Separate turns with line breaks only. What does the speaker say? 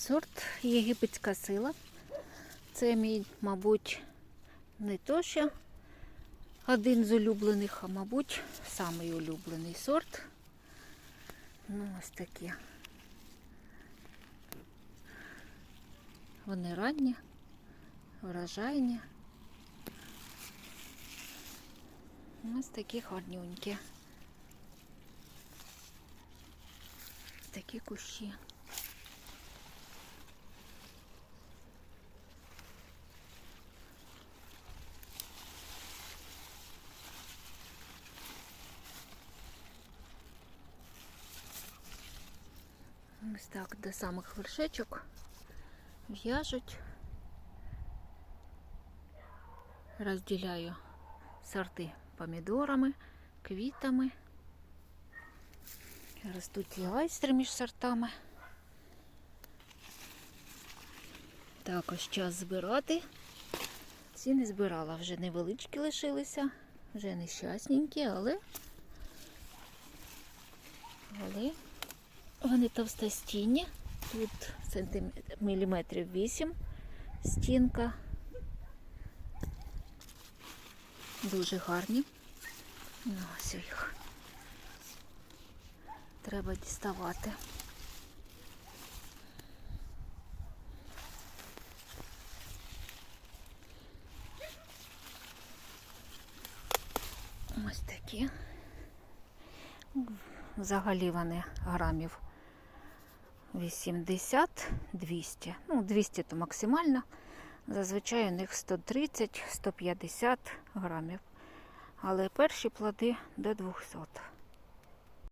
Сорт єгипетська сила. Це мій, мабуть, не то що один з улюблених, а мабуть, самий улюблений сорт. Ну, ось такі. Вони ранні, врожайні. Ось такі гарнюнькі. Такі кущі. Ось так до самих вершечок в'яжуть. Розділяю сорти помідорами, квітами. Ростуть і айстри між сортами. Також час збирати. Ці не збирала, вже невеличкі лишилися, вже нещасненькі, але, але вони товстостінні. Тут міліметрів 8 стінка. Дуже гарні. Ну, ось їх. Треба діставати. Ось такі. Взагалі вони грамів 80-200. Ну, 200 то максимально. Зазвичай у них 130-150 грамів. Але перші плоди до 200.